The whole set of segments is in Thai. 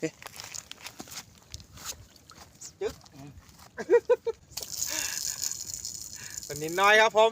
จึ๊กตัวนี้น้อยครับผม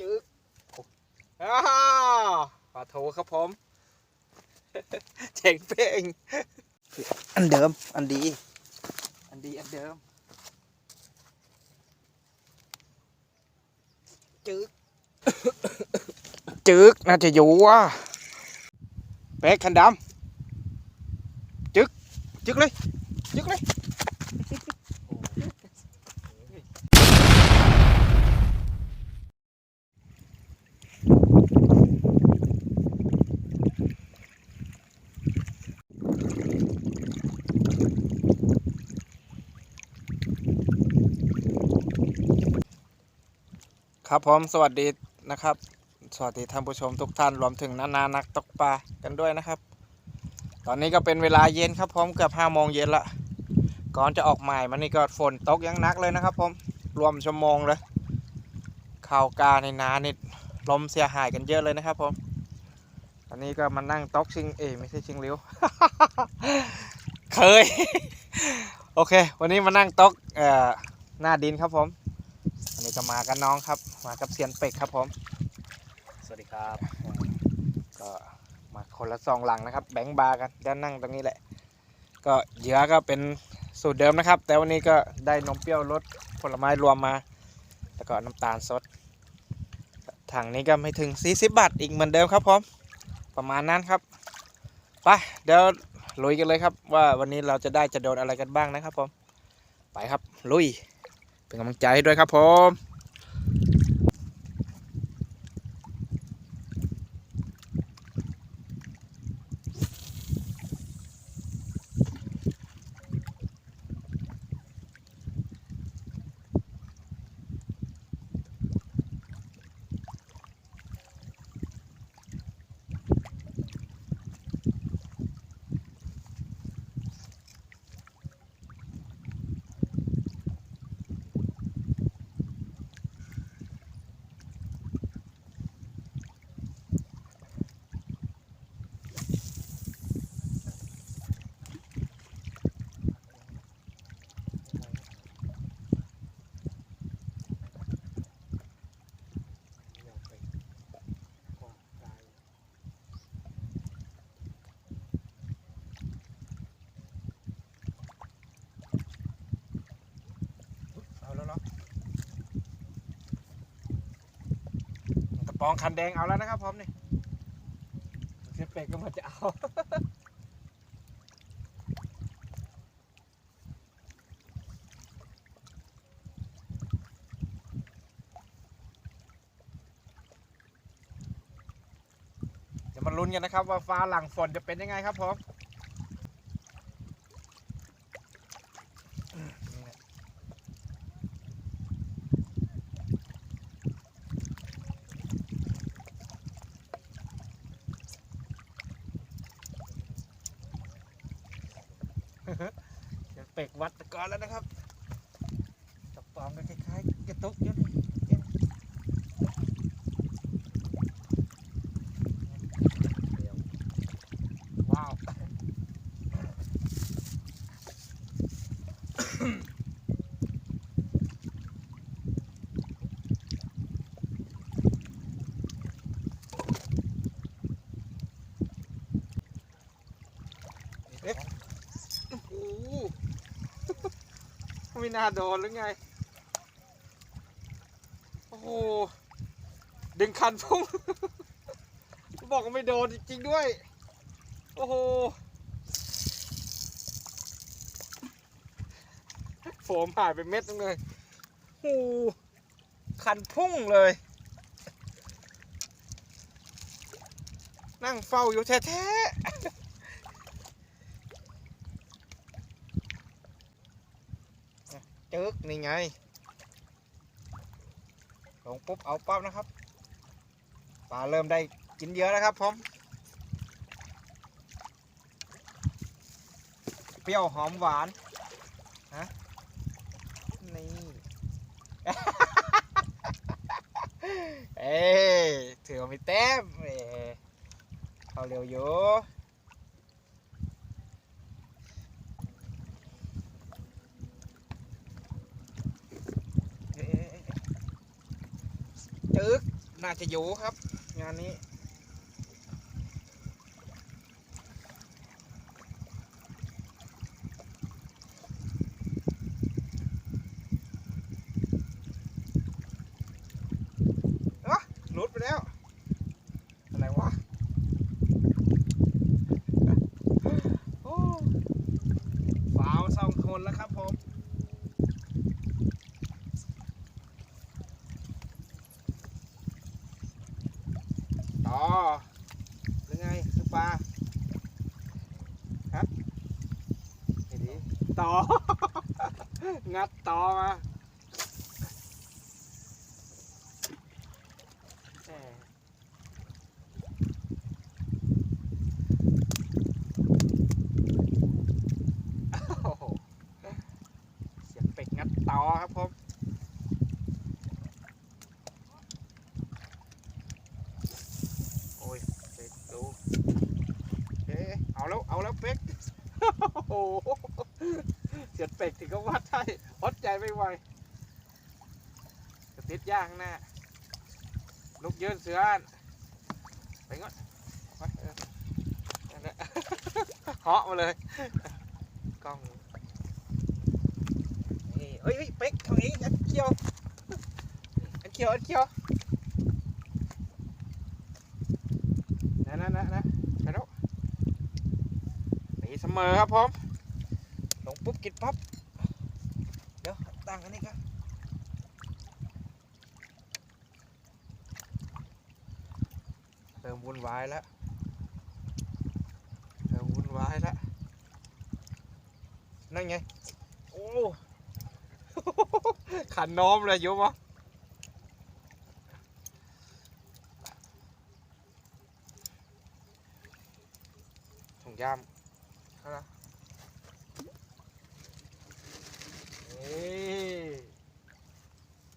จึ๊กอ้าปลาโถครับผมเจ๋งเป้งอันเดิม อันดี อันดี อันเดิม จึ๊ก จึ๊กน่าจะอยู่ว่ะ แป๊กคันดำจึกจึกเลยจึกเลยครับผมสวัสดีนะครับ สวัสดีท่านผู้ชมทุกท่านรวมถึงนานานักตกปลากันด้วยนะครับ ตอนนี้ก็เป็นเวลาเย็นครับผมเกือบห้าโมงเย็นละก่อนจะออกหมายมันนี่ก็ฝนตกยังนักเลยนะครับผมรวมชั่วโมงเลยข่าวกาในนานี่ลมเสียหายกันเยอะเลยนะครับผมตอนนี้ก็มานั่งตกชิงเอไม่ใช่ชิงเลี้ยวเคย โอเค วันนี้มานั่งตกเอ่อหน้าดินครับผมอันนี้ก็มากับน้องครับ มากับเซียนเป็กครับผม สวัสดีครับ ก็มาคนละซองหลังนะครับ แบงค์บาร์กันด้านนั่งตรงนี้แหละ ก็เหยื่อก็เป็นสูตรเดิมนะครับ แต่วันนี้ก็ได้นมเปรี้ยวรสผลไม้รวมมา แล้วก็น้ำตาลสดถังนี้ก็ไม่ถึง 40 บาทอีกเหมือนเดิมครับผมประมาณนั้นครับไปเดี๋ยวลุยกันเลยครับ ว่าวันนี้เราจะได้จะโดนอะไรกันบ้างนะครับผมไปครับลุยเป็นกำลังใจให้ด้วยครับผม เอาแล้วเนาะกระป๋ องคันแดงเอาแล้วนะครับพร้อมนี่เสียเป็กก็มาจะเอาจะมาลุ้นกันนะครับว่าฟ้าหลังฝนจะเป็นยังไงครับผมนี่แหละ เดี๋ยวเป็กวัดก่อนแล้วนะครับกระป๋องก็คล้ายๆกระตุกอยู่นี่เอ็นว้าว เอ๊ะ โอ้โห ไม่ น่าโดนหรือไง โอ้โห ดึงคันพุ่ง บอกว่าไม่โดนจริงๆด้วย โอ้โห โฟมหายไปเม็ดนึงเลยโอ้โหคันพุ่งเลย นั่งเฝ้าอยู่แท้ๆ จึ๊กนี่ไง ลงปุ๊บเอาปั๊บนะครับ ปลาเริ่มได้กินเยอะแล้วครับผม เปรี้ยวหอมหวาน ฮะ นี่ เอ้ถือว่ามีแต้ม เอ้เขาเร็วอยู่ ลึกน่าจะอยู่ครับ งานนี้ อะหลุดไปแล้ว อะไรวะ โอ้ฟาวสองคนแล้วครับผม ต่อหรือไงคือปลาฮะไอ้ดีต่อ งัดต่อมาแหมโอ้โหเสียงเป็ดงัดต่อครับผม โอ้ยเป็ดดูเอ๊ะเอาแล้ว เอาแล้วเป็ด โอ้โห เสียงเป็ดถึงก็วัดได้วัดใจไม่ไหวจะติดย่างหน้าลูกยืนเสืออันไปก่อนไปเออนั่นแหละ เหาะมาเลยกล้องนี่เฮ้ยเฮ้ยเป็กทางนี้อันเขียวอันเขียวอันเขียวนะนะนะนะไปแล้วตีเสมอครับผม ปุ๊บกินปั๊บ เดี๋ยวตั้งอันนี้กันเริ่มวุ่นวายแล้วเริ่มวุ่นวายแล้วนั่นไง โอ้ขันน้อมเลยโยมะถุงย่ามเข้าละ นี่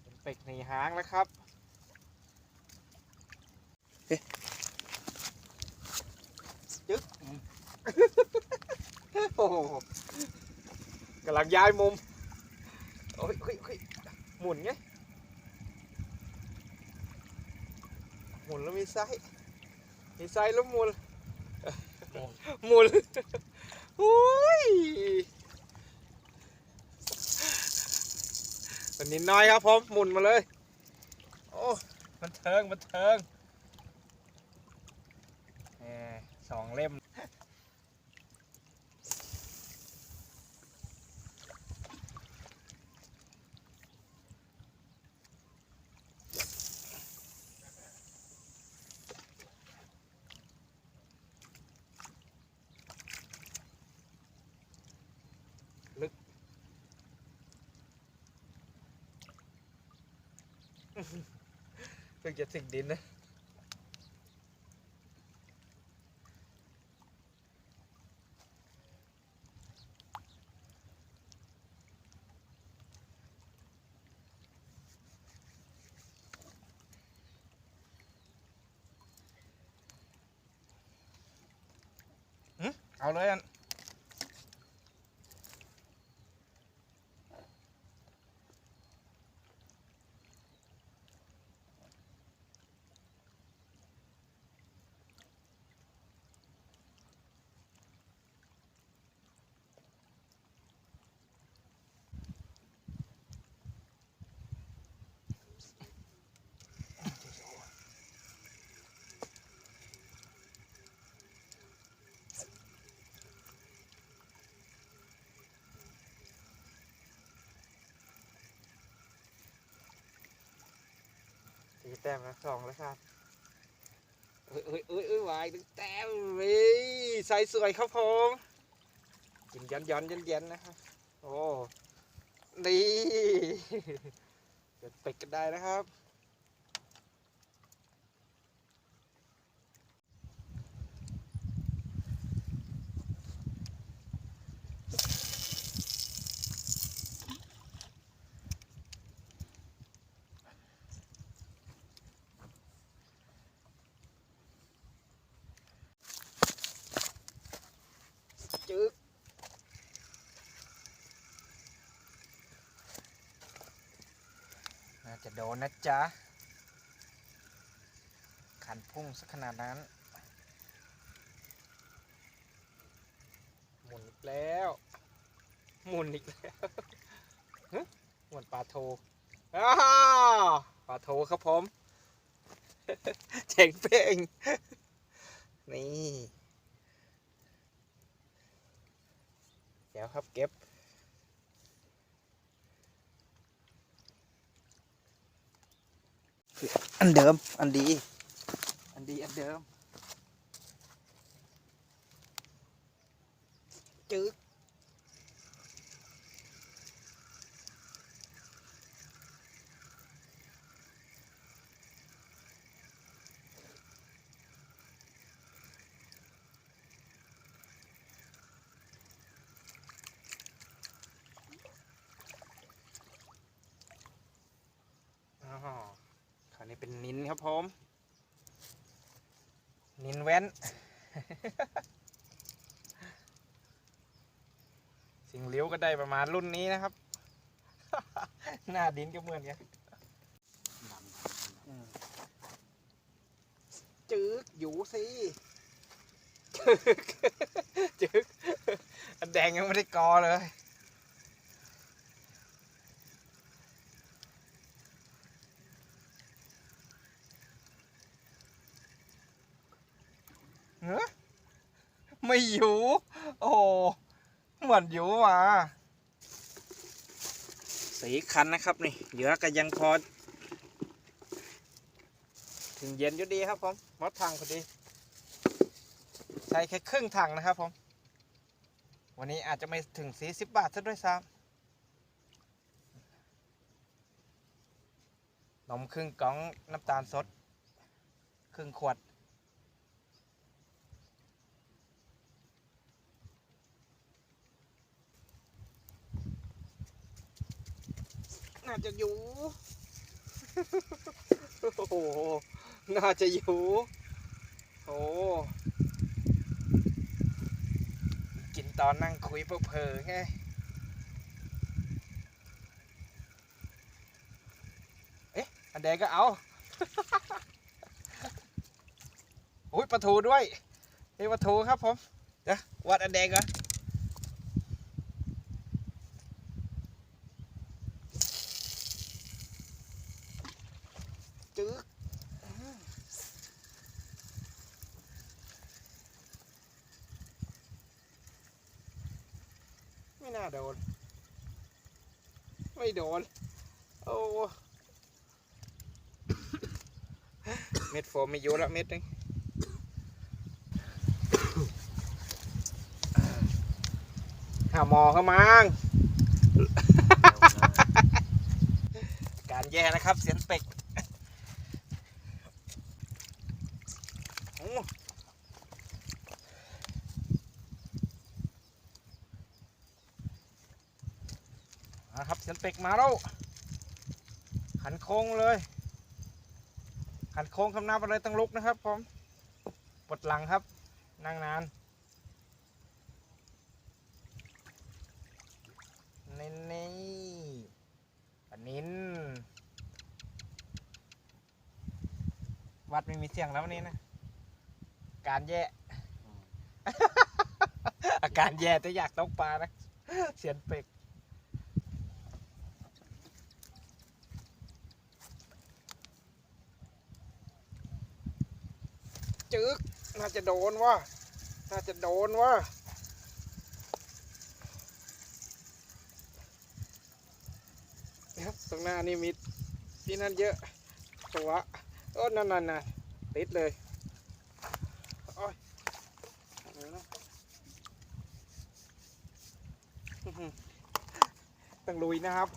เป็นเป็กหนีหางแล้วครับเฮ้ยจึ๊กอืมโอ้โหกำลังย้ายมุมโอ้ยโอ้ยโอ้ยหมุนไง หมุนแล้วมีไส้มีไส้แล้วหมุน หมุนอุ้ย วันนี้น้อยครับผมหมุนมาเลย โอ้มันเทิงมันเทิงสองเล่ม เพิ่งจะถึงดินนะ แต้มแล้วสองแล้วครับเอ้ยเอ้ยเอ้ยเอ้ยวายถึงแต้มเว้ยใส่สวยครับผมกินย้อนย้อนเย็นเย็นนะครับโอ้นี่เดี๋ยวเป็ดกันได้นะครับ น่าจะโดนนะจ๊ะขันพุ่งสักขนาดนั้น หมุนอีกแล้ว หมุนอีกแล้วหมุนปลาโทปลาโทครับผมเจ๋งเป้งนี่ เดี๋ยวครับเก็บ อันเดิม อันดี อันดี อันเดิม จึ๊กอ๋อคราวนี้เป็นนินครับผม นินแว้น สิงเลี้ยวก็ ได้ประมาณรุ่นนี้นะครับ หน้าดินก็เหมือนกันอืมจึกอยู่สิจึกจึกอันแดงยังไม่ได้กอเลยเฮ้ไม่อยู่ โอ้ เหมือนอยู่มาสีคันนะครับนี่เหลือก็ยังพอ ถึงเย็นอยู่ดีครับผมมดทางพอดี ใช้แค่ครึ่งถังนะครับผม วันนี้อาจจะไม่ถึง 40 บาทซะด้วยซ้ำนมครึ่งกล่องน้ำตาลสด ครึ่งขวด น่าจะอยู่ โอ้โห น่าจะอยู่ โอ้กินตอนนั่งคุยเผลอๆไงเอ๊ะ อันแดงก็เอาอุ้ยปลาทูด้วยนี่ปลาทูครับผมเดี๋ยววัดอันแดงก่อน จึ๊กไม่น่าโดน ไม่ โดน โอ้เม็ดโฟมไม่อยู่แล้วเม็ดหนึงหาหมอเข้ามังการแย่นะครับ เสียนเป็ก โอ้ มาครับเสียนเป็กมาแล้ว ขันโค้งเลย ขันโค้งคำนับอะไรต้องลุกนะครับผมปวดหลังครับ นั่งนานนี่นี่ปนนินวัดไม่มีเสียงแล้ววันนี้นะ การแย่ อาการแย่แต่อยากตกปลานะ เสียนเป็ก จึก น่าจะ โดนว่ะน่าจะโดนว่ะตรงหน้านี่มีที่นั่นเยอะ ตัวโอ้นั่นนั่นน่ะติดเลยโอ้ยต้องลุยนะครับ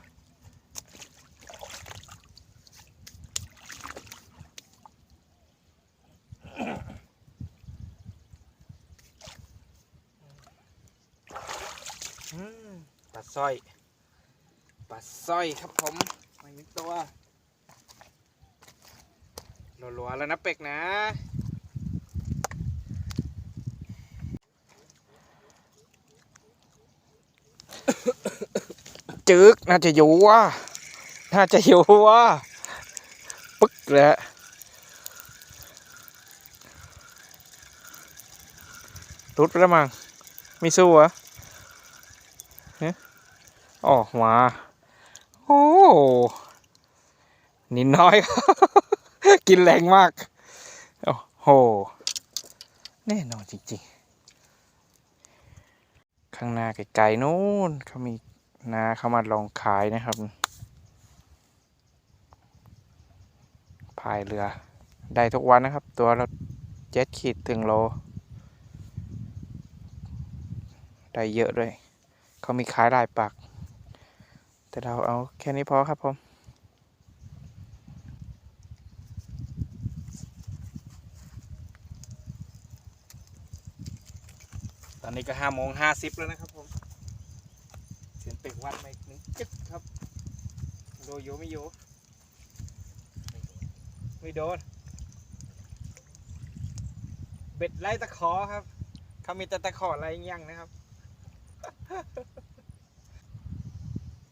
สร้อยปลาสร้อยครับผมมนึ่งตัวรัวๆแล้วนะเป็กนะ จึกน่าจะอยู่ว่ะน่าจะอยู่ว่ะปึ๊กเลยรุดแล้วมั้งมีสู้วะ ออกมา โอ้นิดน้อย กินแรงมาก โอ้โห แน่นอนจริงๆ ข้างหน้าไกลๆนู้นเขามีนาเขามาลองขายนะครับพายเรือ ได้ทุกวันนะครับ ตัวละเจ็ดขีดถึงโล ได้เยอะด้วย เขามีขายหลายปัก แต่เราเอาแค่นี้พอครับผมตอนนี้ก็ห้าโมงห้าสิบแล้วนะครับผมเสียงเป็กวัดมาอีกหนึ่งจึ๊กครับโดโยไม่โยไม่โดน เบ็ดไล่ตะขอครับเขามีแต่ตะขออะไล่ยังนะครับ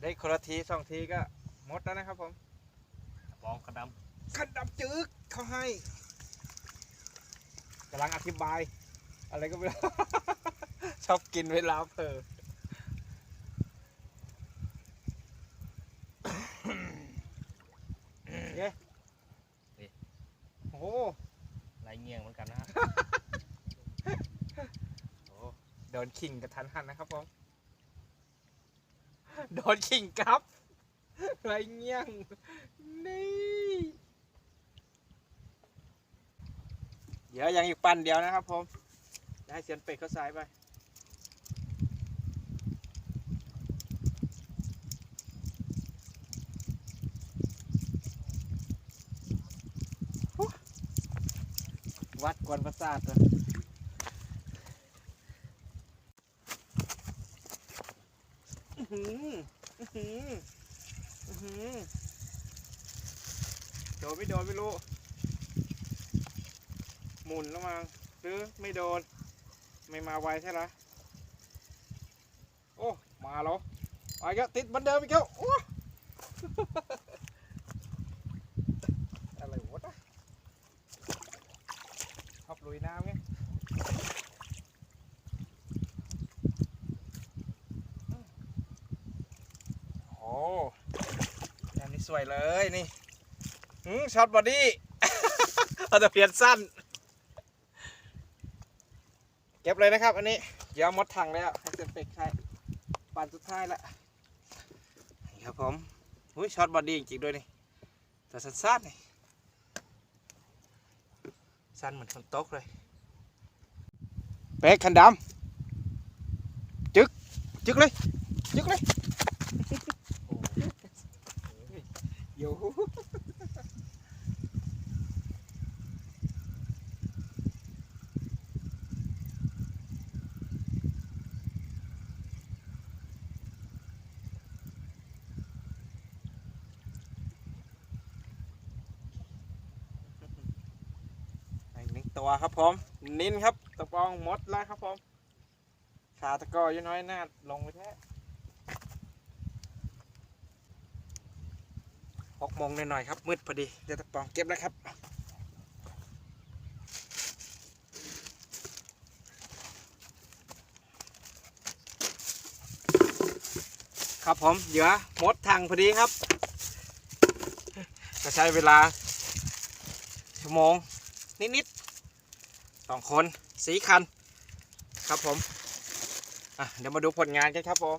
ได้คนละทีสองทีก็หมดแล้วนะครับผมมองกระดขันดำจึกเขาให้กำลังอธิบาย อะไรก็ไม่รู้ ชอบกินเวลาเผลอเย้โอ้โหำไรเงี้ยงเหมือนกันนะฮะโดนขิงกระทันหันนะครับผม โดนขิงครับไรเงี้ยง นี่ เดี๋ยวยังอีกปันเดียวนะครับผมให้เสียนเป็ดเขาสายไปวัดกวนประสาทเลยอื้อหืออื้อ หืออื้อหือโดนไม่โดนไม่รู้ หมุนแล้วมั้งหรือไม่โดน ไม่มาไวใช่ไหมโอ้ มาแล้วไปก็ติดเหมือนเดิมอีกแล้วโอ้อะไรวะนะชอบลุยน้ำไงโอ้อันนี้ สวยเลยนี่ช็อตบอดี้เอาแต่เปลี่ยนสั้น เก็บเลยนะครับ อันนี้ เดี๋ยวมดถังแล้วให้เซนเป็กใช้ปันสุดท้ายละนี่ครับผมอุ้ยช็อตบอดี้จริงๆด้วยนี่แต่สั้นๆนี่สั้นเหมือนคนโต๊กเลยเป็กคันดำจึกจึกเลยจึกเลย โอ้ อยู่ อีกหนึ่งตัว ครับผมนินครับตะปองหมดแล้วครับผมขาตะกออยู่น้อยหน้าลงไปแท้หกโมงหน่อยๆครับ มืดพอดีเดี๋ยวตะปองเก็บแล้วครับครับผมเหยื่อหมดทางพอดีครับ ก็ใช้เวลาชั่วโมงนิดๆ สองคนสีคัน ครับผมเดี๋ยวมาดูผลงานกันครับผม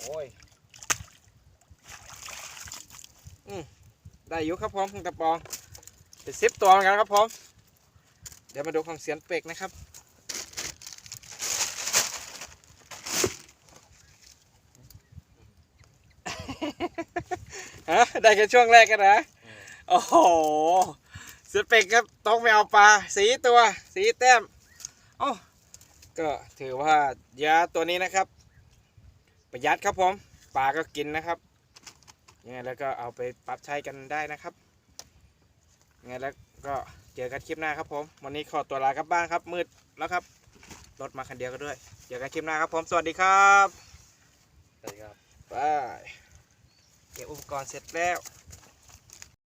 โอ้ยอืมได้อยู่ครับผมกระปองเป็นซิปตัวเหมือนกันครับผมเดี๋ยวมาดูของเสียนเป็กนะครับฮะได้แค่ช่วงแรกกันนะ โอ้โห สเปกครับต้องไม่เอาปลาสีตัวสีแต้มโอ้ก็ถือว่ายาตัวนี้นะครับ ประหยัดครับผมปลาก็กินนะครับยังไงแล้วก็เอาไปปรับใช้กันได้นะครับยังไงแล้วก็เจอกันคลิปหน้าครับผม วันนี้ขอตัวลากลับบ้านครับ มืดแล้วครับรถมาคันเดียวก็ด้วยเจอกันคลิปหน้าครับผม สวัสดีครับสวัสดีครับบายเก็บอุปกรณ์เสร็จแล้ว